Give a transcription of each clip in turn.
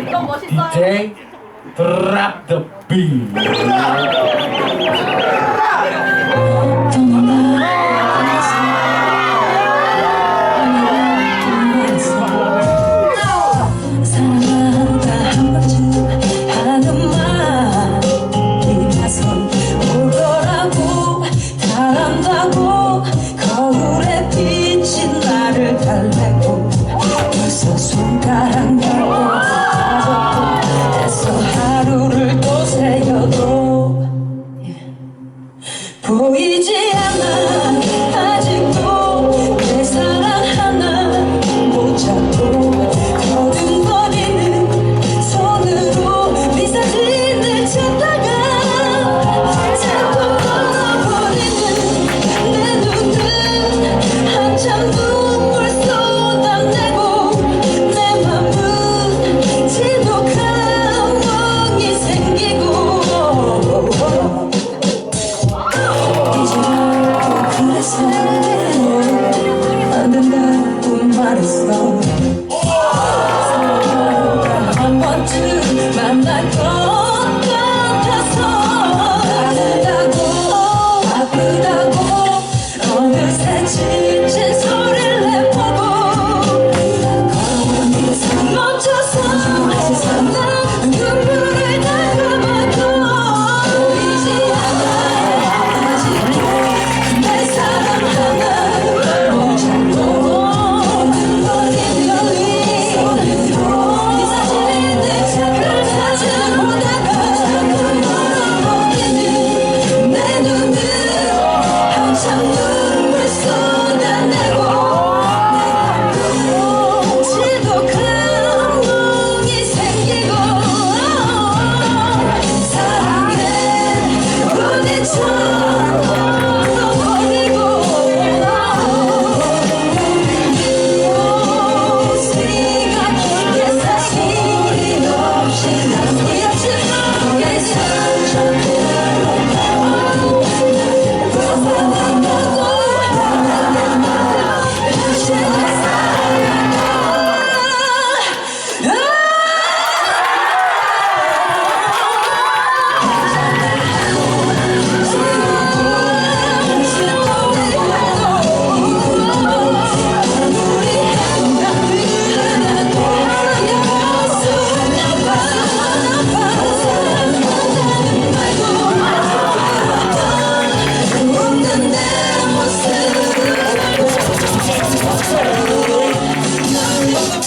이거 멋있어요. DJ Drop the Beat. 아주 만날 것 같아서 아프다고 아프다. 어느새 지친 소리 내보고 걸음이 멈춰서 멈춰서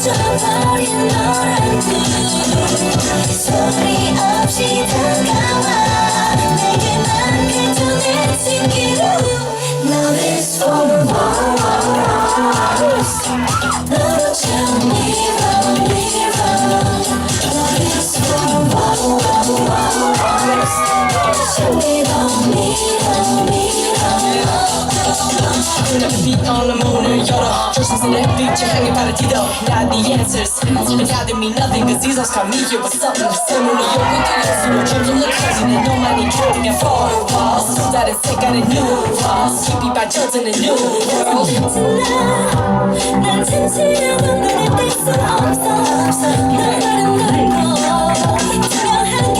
던져버린 너란 그 소리 없이 다가와. on the moon and yoda Choices in that beach, you're hanging by the tito Not the answers, and that didn't mean nothing Cause these hoes caught me here with something similar Yo, we can use you, jump to look crazy They know my name, tripping at four walls So that it's taking a new loss Keep by jokes in a new world 난 진실한 눈물이 뺏어 없어 없어 난 다른 걸걸 투명하게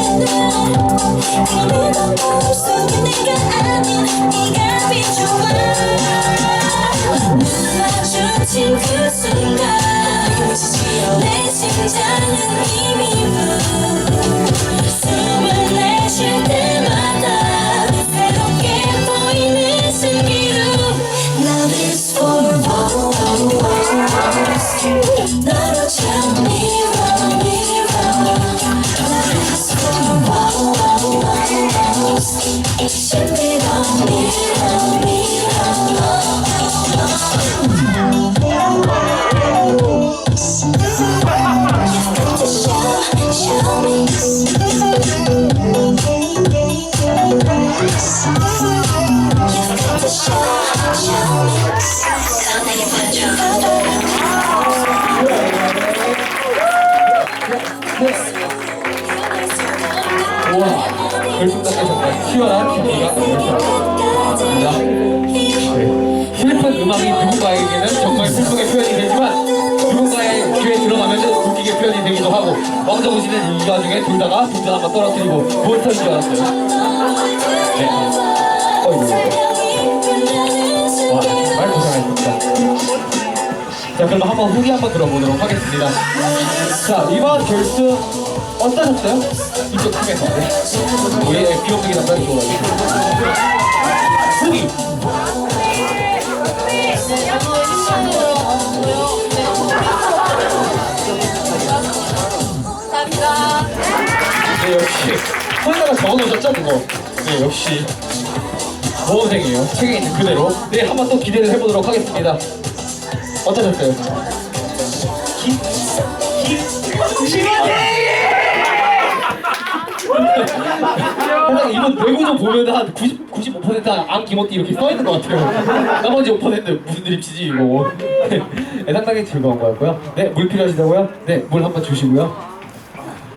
늘 내 심장 결승까지 정말 시원한 경기가 되었습니다. 네. 슬픈 음악이 누군가에게는 정말 슬프게 표현이 되지만 누군가의 귀에 들어가면 웃기게 표현이 되기도 하고 왕정우 씨는 이 와중에 둘 다가 분전 한번 떨어뜨리고 몬스터인 줄 알았어요. 네. 어이구. 와 정말 고생하셨습니다. 자 그럼 한번 후기 한번 들어보도록 하겠습니다. 자 이번 결승 어떠셨어요? 이쪽 네. 우리의 비용적인 남자를 좋아하고 후기. 네 역시. 손에다가 적어놓으셨죠 그거? 네 역시. 모험생이에요. 책에 있는 그대로. 네 한번 또 기대를 해보도록 하겠습니다. 어떠셨어요? 기... 기... 시간대! 항상 이번 내구조 보면 한 90, 95%안 기모띠 이렇게 써있는 것 같아요. 나머지 5% 무슨 드립치지 이거. 네, 상당히 즐거운 거였고요. 네물 필요하시다고요? 네물 한번 주시고요